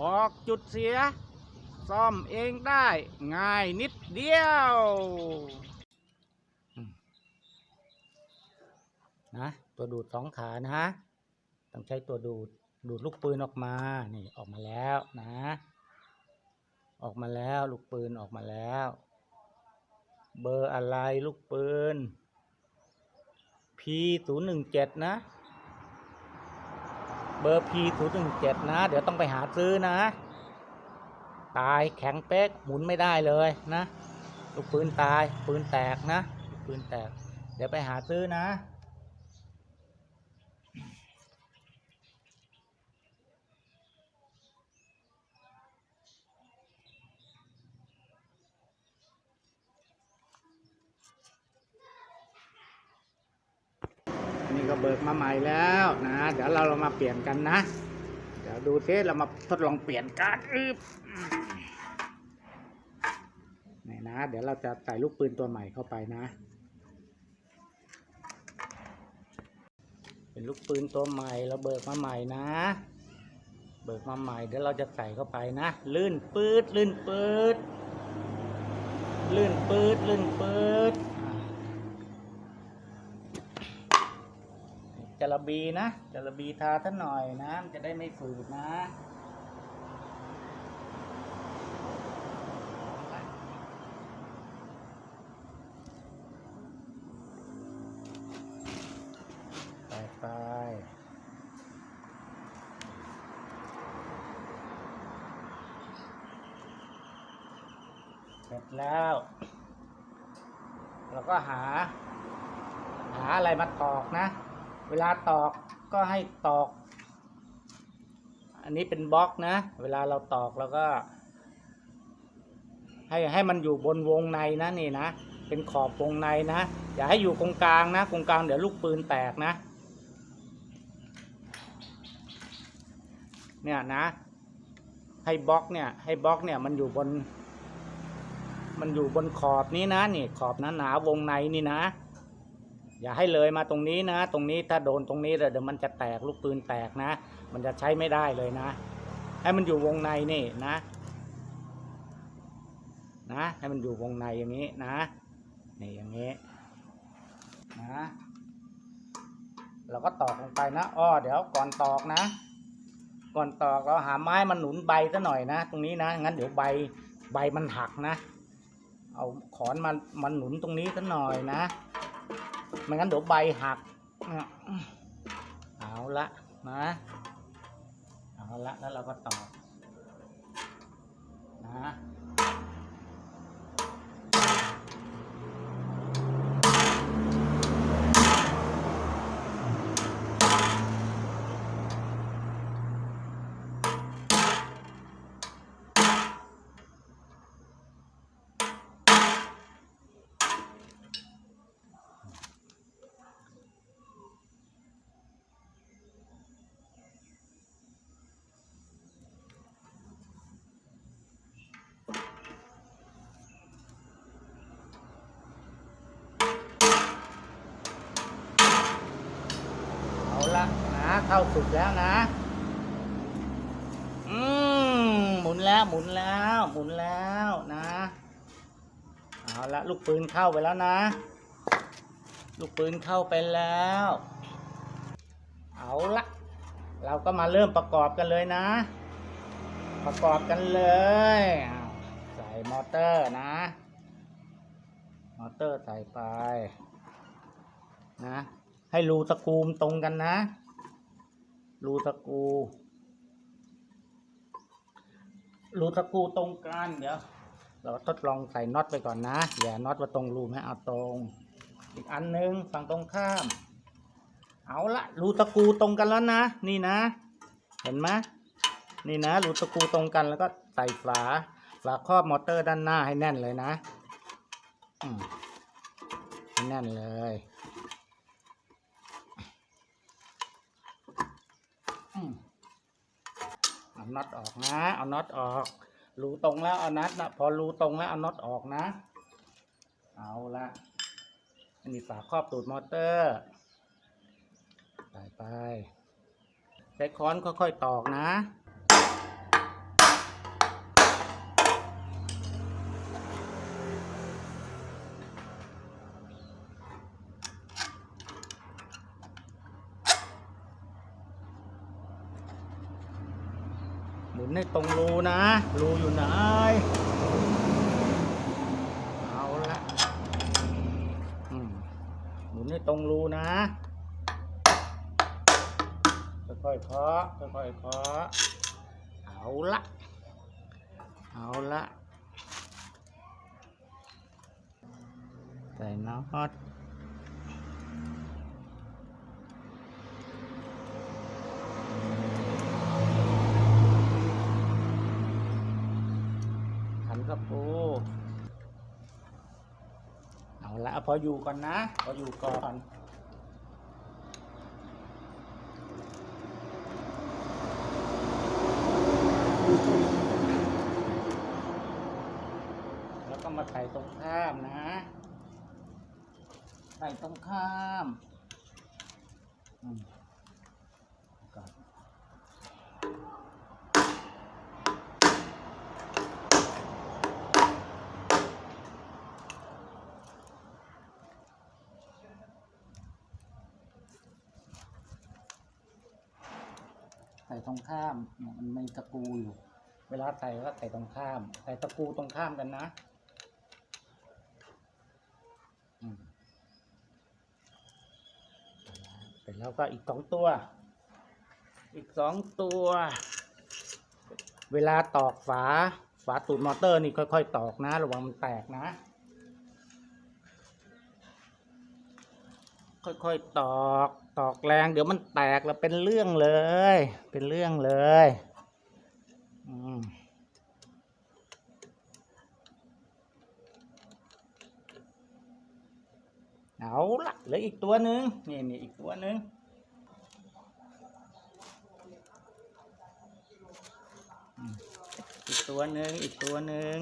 บอกจุดเสีย ซ่อมเองได้ง่ายนิดเดียวนะตัวดูดสองขานะ ต้องใช้ตัวดูดดูดลูกปืนออกมา นี่ออกมาแล้วนะ ออกมาแล้วลูกปืนออกมาแล้ว เบอร์อะไรลูกปืน P ศูนย์หนึ่งเจ็ดนะ เบอร์ P ศูนย์หนึ่งเจ็ดนะ เดี๋ยวต้องไปหาซื้อนะ ตายแข็งเป๊กหมุนไม่ได้เลยนะ ลูกปืนตาย ปืนแตกนะ ปืนแตก เดี๋ยวไปหาซื้อนะ นี่ก็เบิกมาใหม่แล้วนะ เดี๋ยวเราเรามาเปลี่ยนกันนะ เดี๋ยวดูเทสเรามาทดลองเปลี่ยนกันอึบนี่นะ เดี๋ยวเราจะใส่ลูกปืนตัวใหม่เข้าไปนะ เป็นลูกปืนตัวใหม่เราเบิกมาใหม่นะ เบิกมาใหม่เดี๋ยวเราจะใส่เข้าไปนะ ลื่นปืดลื่นปืดลื่นปืดลื่นปืด อ่าจระบีนะจระบีทาท่านหน่อยนะมันจะได้ไม่ฝืดนะไปไปเสร็จแล้ว เราก็หา หาอะไรมาตอกนะ เวลาตอกก็ให้ตอก อันนี้เป็นบล็อกนะ เวลาเราตอกแล้วก็ ให้ให้มันอยู่บนวงในนะนี่นะ เป็นขอบวงในนะ อย่าให้อยู่ตรงกลางนะตรงกลางเดี๋ยวลูกปืนแตกนะ เนี่ยนะ ให้บล็อกเนี่ย ให้บล็อกเนี่ยมันอยู่บน มันอยู่บนขอบนี้นะนี่ขอบหนาหนาวงในนี่นะ อย่าให้เลยมาตรงนี้นะ ตรงนี้ถ้าโดนตรงนี้เดี๋ยวมันจะแตกลูกปืนแตกนะ มันจะใช้ไม่ได้เลยนะ ให้มันอยู่วงในนี่นะ นะ ให้มันอยู่วงในอย่างนี้นะนี่อย่างนี้นะเราก็ตอกลงไปนะอ้อเดี๋ยวก่อนตอกนะ ก่อนตอกเราหาไม้มาหนุนใบซะหน่อยนะ ตรงนี้นะงั้นเดี๋ยวใบใบมันหักนะ เอาขอนมามันหนุนตรงนี้ซะหน่อยนะ ไม่งั้นเดี๋ยวใบหัก เอาละนะเอาละแล้วเราก็ตอนะ เข้าสุดแล้วนะ อืมหมุนแล้วหมุนแล้ว หมุนแล้วนะ เอาละลูกปืนเข้าไปแล้วนะ ลูกปืนเข้าไปแล้ว เอาละเราก็มาเริ่มประกอบกันเลยนะ ประกอบกันเลยใส่มอเตอร์นะ มอเตอร์ใส่ไปนะ ให้รูตะกูมตรงกันนะ รูตะกูรูตะกูตรงกันเดี๋ยวเราทดลองใส่น็อตไปก่อนนะอย่าน็อตมาตรงรูให้เอาตรง อีกอันหนึงฝั่งตรงข้าม เอาละรูตะกูตรงกันแล้วนะนี่นะ เห็นไหมนี่นะรูตะกูตรงกันแล้วก็ใส่ฝาฝาครอบมอเตอร์ด้านหน้าให้แน่นเลยนะอืมให้แน่นเลย อืม เอาน็อตออกนะ เอาน็อตออกรูตรงแล้วเอาน็อตนะพอรูตรงแล้วเอาน็อตออกนะ เอาละอันนี้ฝาครอบตูดมอเตอร์ไปไปใช้ค้อนค่อยๆตอกนะ ตรงรูนะ รูอยู่ไหน เอาละหมุนให้ตรงรูนะ ค่อยๆเคาะค่อยๆเคาะเอาละเอาละใส่น็อต ขันกระปูเอาละพออยู่ก่อนนะ พออยู่ก่อนแล้วก็มาใส่ตรงข้ามนะ ใส่ตรงข้าม อืม ส่ตรงข้ามมันมีตะกูอยู่ เวลาใส่ก็ใส่ตรงข้าม ใส่ตะกูตรงข้ามกันนะเสร็จแล้วก็อีกสองตัว อีกสองตัว เวลาตอกฝา ฝาตูดมอเตอร์นี่ค่อยๆ ตอกนะ ระวังมันแตกนะ ค่อยๆ ตอก ตอกแรงเดี๋ยวมันแตกแล้วเป็นเรื่องเลย เป็นเรื่องเลยอืมเอาละเหลืออีกตัวหนึ่งนี่นี่อีกตัวหนึ่งอีกตัวหนึ่งอีกตัวหนึ่ง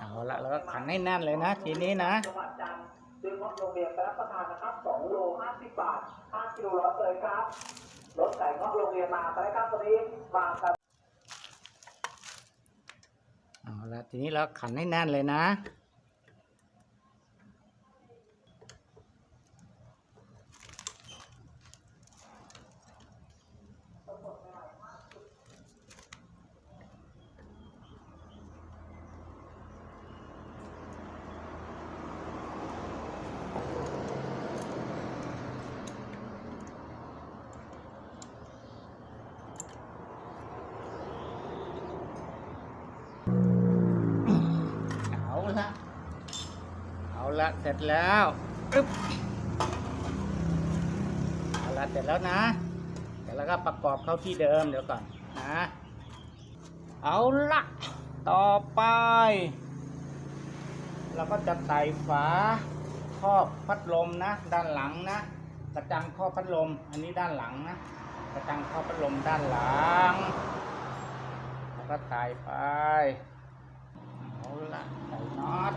เอาละแล้วก็ขั นให้แน่นเลยนะทีนี้นะจังหวัดจันทร์ซื้อรถโรงเรียนไปรับประทานนะครับ2โล50 บาท 5กิโลร้อยเลยครับรถไก่งอกโรงเรียนมาไปแล้วครับตอนนี้มาครับเอาละทีนี้เราขันให้แน่นเลยนะ เสร็จแล้วอึ๊บเอาละเสร็จแล้วนะเสร็จแล้วก็ประกอบเข้าที่เดิมเดี๋ยวก่อนนะเอาละต่อไป เราก็จะใส่ฝาครอบพัดลมนะ ด้านหลังนะ กระจังครอบพัดลม อันนี้ด้านหลังนะ กระจังครอบพัดลมด้านหลัง แล้วก็ใส่ไปเอาละใส่น็อต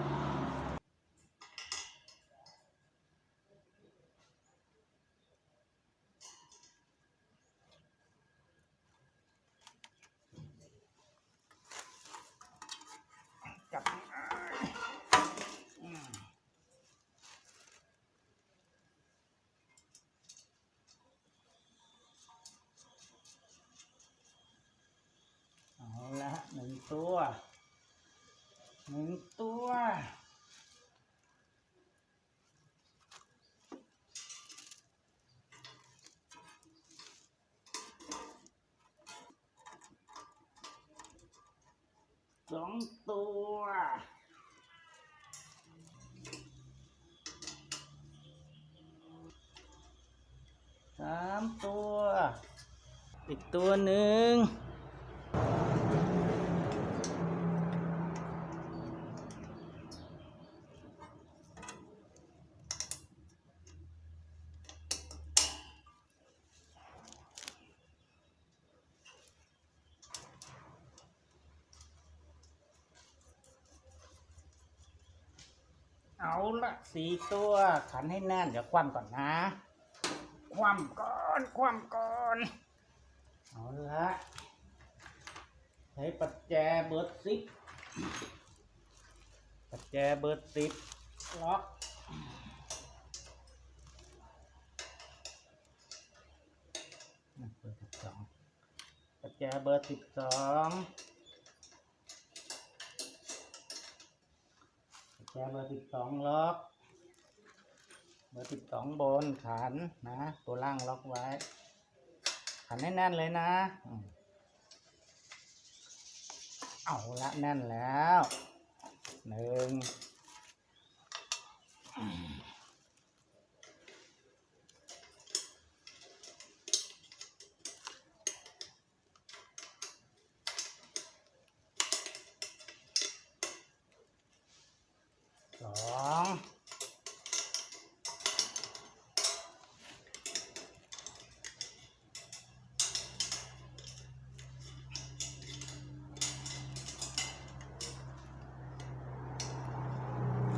ละหนึ่งตัวหนึ่งตัวสองตัวสามตัว อีกตัวหนึ่ง เเอาละสี่ตัวขันให้แน่น เดี๋ยวคว่ำก่อนนะ คว่ำก่อนคว่ำก่อน เอาละใช้ปัจแจเบอร์สิบปัจแจเบอร์สิบล็อกเบอร์สิบสองปัจแจเบอร์สิบสอง แช่เบอร์สิบสองล็อก เบอร์สิบสองบนขันนะ ตัวล่างล็อกไว้ ขันให้แน่นเลยนะเอาละแน่นแล้วหนึ่ง สอง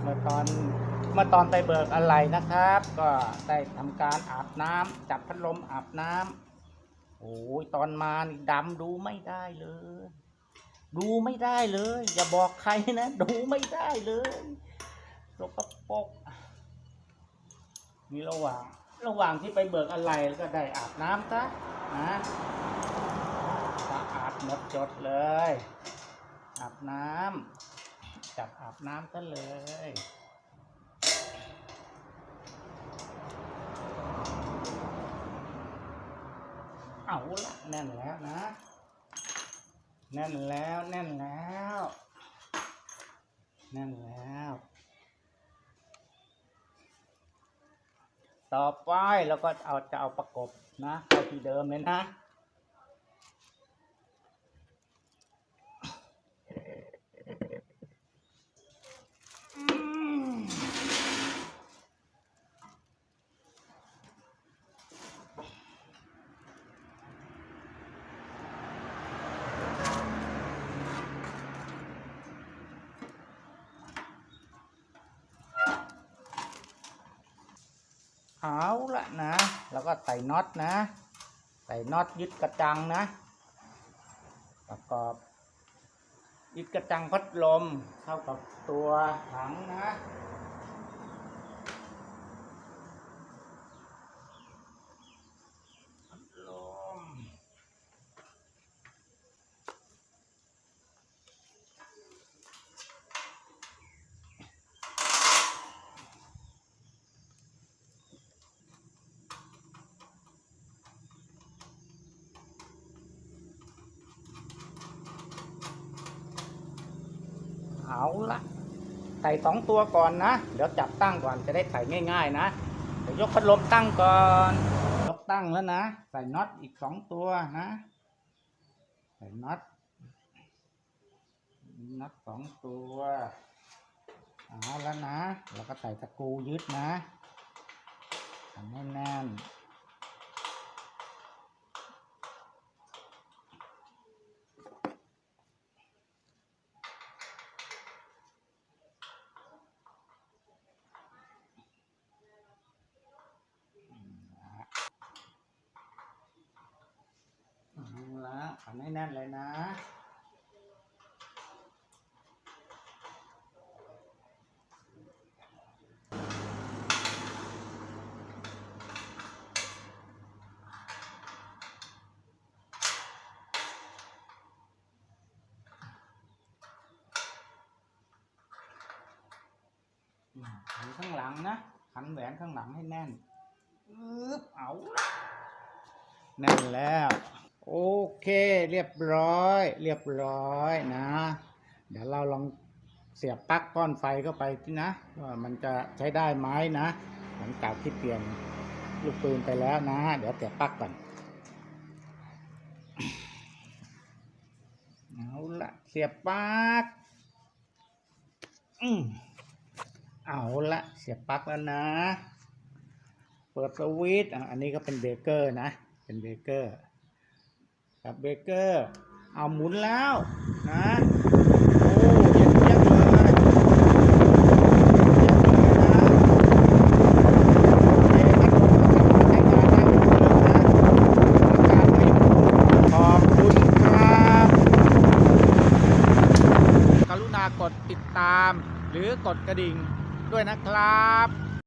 เมื่อตอนเมื่อตอนไปเบิกอะไรนะครับ ก็ได้ทำการอาบน้ำจับพัดลมอาบน้ำโอ้ยตอนมานี่ดำดูไม่ได้เลย ดูไม่ได้เลย อย่าบอกใครนะ ดูไม่ได้เลย สกปรกนี่ระหว่าง ระหว่างที่ไปเบิกอะไรแล้วก็ได้อาบน้ำซะนะสะอาดหมดจดเลย อาบน้ำจับอาบน้ำซะเลยเอาละแน่นแล้วนะ แน่นแล้วแน่นแล้ว แน่นแล้ว ต่อไปเราก็เอาจะเอาประกบนะเอาที่เดิมเลยนะ เอาละนะ แล้วก็ใส่น็อตนะ ใส่น็อตยึดกระจังนะ ประกอบยึดกระจังพัดลมเข้ากับตัวถังนะ เอาละใส่สองตัวก่อนนะ เดี๋ยวจับตั้งก่อนจะได้ใส่ง่าย ๆ นะ เดี๋ยวยกพัดลมตั้งก่อน ยกตั้งแล้วนะ ใส่น็อตอีกสองตัวนะ ใส่น็อต น็อตสองตัว เอาแล้วนะ แล้วก็ใส่ตะกูยึดนะทำให้แน่น เอาละขันให้แน่นเลยนะ ขันข้างหลังนะ ขันแหวนข้างหลังให้แน่นอึ๊บเอาแน่นแล้ว โอเค เรียบร้อย เรียบร้อยนะ เดี๋ยวเราลองเสียบปลั๊กก้อนไฟเข้าไปที่นะว่ามันจะใช้ได้ไหมนะหลังจากที่เปลี่ยนลูกปืนไปแล้วนะ เดี๋ยวเสียบปลั๊กก่อนเอาละเสียบปลั๊กอืมเอาละเสียบปลั๊กแล้วนะ เปิดสวิตช์อันนี้ก็เป็นเบเกอร์นะ เป็นเบเกอร์ กับเบเกอร์ เอาหมุนแล้วนะโอ้เย็นเยี่ยมเลยกดติดตามหรือกดกระดิ่งด้วยนะครับ